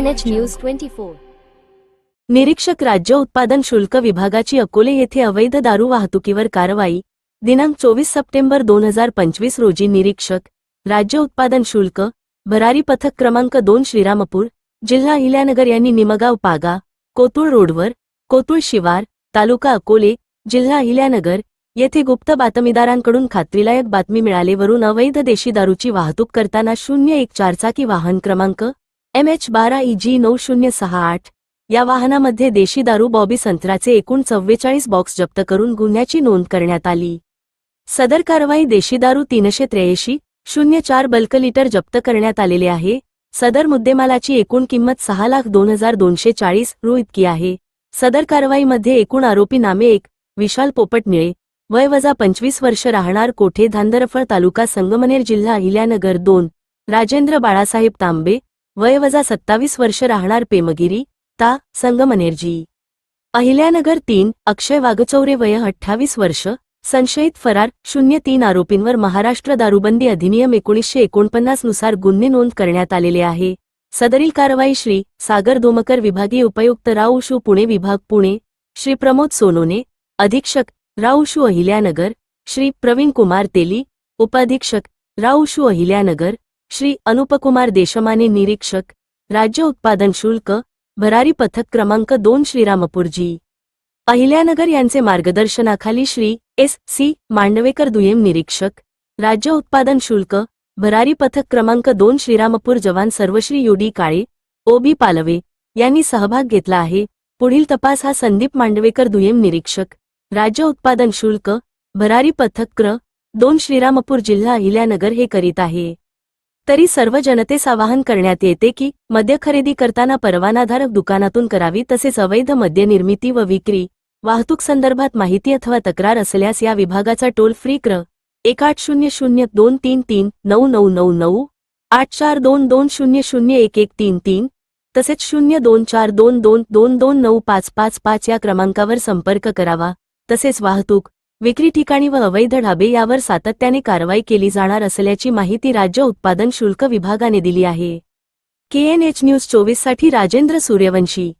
KNH News 24. निरीक्षक राज्य उत्पादन शुल्क विभागाची अकोले येथे अवैध दारू वाहतुकीवर कारवाई दिनांक चोवीस सप्टेंबर दोन हजार पंचवीस रोजी निरीक्षक राज्य उत्पादन शुल्क भरारी पथक क्रमांक दोन श्रीरामपूर जिल्हा इल्यानगर यांनी निमगाव पागा कोतुळ रोडवर कोतुळ शिवार तालुका अकोले जिल्हा इल्यानगर येथे गुप्त बातमीदारांकडून खात्रीलायक बातमी मिळालेवरून अवैध देशी दारूची वाहतूक करताना शून्य एक चारचाकी वाहन क्रमांक एम एच बारा ई जी नऊ शून्य सहा आठ. या वाहनामध्ये देशी दारू बॉबी संत्राचे एकूण चव्वेचाळीस बॉक्स जप्त करून गुन्ह्याची नोंद करण्यात आली. सदर कारवाई देशी दारू तीनशे त्र्याऐंशी शून्य चार बल्क लिटर जप्त करण्यात आलेले आहे. सदर मुद्देमालाची एकूण किंमत सहा लाख दोन हजार दोनशे चाळीस रु इतकी आहे. सदर कारवाईमध्ये एकूण आरोपी नामे एक विशाल पोपट निळे वय वजा पंचवीस वर्ष राहणार कोठे धांदरफळ तालुका संगमनेर जिल्हा अहिल्यानगर दोन राजेंद्र बाळासाहेब तांबे वय वजा सत्तावीस वर्ष राहणार पेमगिरी ता संगमनेरजी. अहिल्यानगर तीन अक्षय वागचौरे वय अठ्ठावीस वर्ष संशयित फरार शून्य तीन आरोपींवर महाराष्ट्र दारूबंदी अधिनियम एकोणीसशे एकोणपन्नासनुसार गुन्हे नोंद करण्यात आलेले आहे. सदरील कारवाई श्री सागर धोमकर विभागीय उपायुक्त राऊशू पुणे विभाग पुणे श्री प्रमोद सोनोने अधीक्षक राऊशू अहिल्यानगर श्री प्रवीण कुमार तेली उपाधीक्षक राऊशू अहिल्यानगर श्री अनुपकुमार देशमाने निरीक्षक राज्य उत्पादन शुल्क भरारी पथक क्रमांक दोन श्रीरामपूरजी. अहिल्यानगर यांचे मार्गदर्शनाखाली श्री एस सी मांडवेकर दुय्यम निरीक्षक राज्य उत्पादन शुल्क भरारी पथक क्रमांक दोन श्रीरामपूर जवान सर्वश्री युडी काळे ओबी पालवे यांनी सहभाग घेतला आहे. पुढील तपास हा संदीप मांडवेकर दुय्यम निरीक्षक राज्य उत्पादन शुल्क भरारी पथक क्र दोन श्रीरामपूर जिल्हा अहिल्यानगर हे करीत आहे. तरी सर्व जनतेस आवाहन करण्यात येते की मद्य खरेदी करताना परवानाधारक दुकानातून करावी तसेच अवैध मद्य निर्मिती व विक्री वाहतूक संदर्भात माहिती अथवा तक्रार असल्यास या विभागाचा टोल फ्री क्र एक आठ शून्य शून्य दोन तीन तीन नऊ नऊ नऊ नऊ आठ चार दोन दोन शून्य शून्य एक एक तीन तीन तसेच शून्य दोन चार दोन दोन दोन दोन नऊ पाच पाच पाच या क्रमांकावर संपर्क करावा तसेच वाहतूक विक्री ठिकाणी व अवैध ढाबे यावर सातत्याने कारवाई केली जाणार असल्याची माहिती राज्य उत्पादन शुल्क विभागाने दिली आहे. केएनएच न्यूज चोवीससाठी राजेंद्र सूर्यवंशी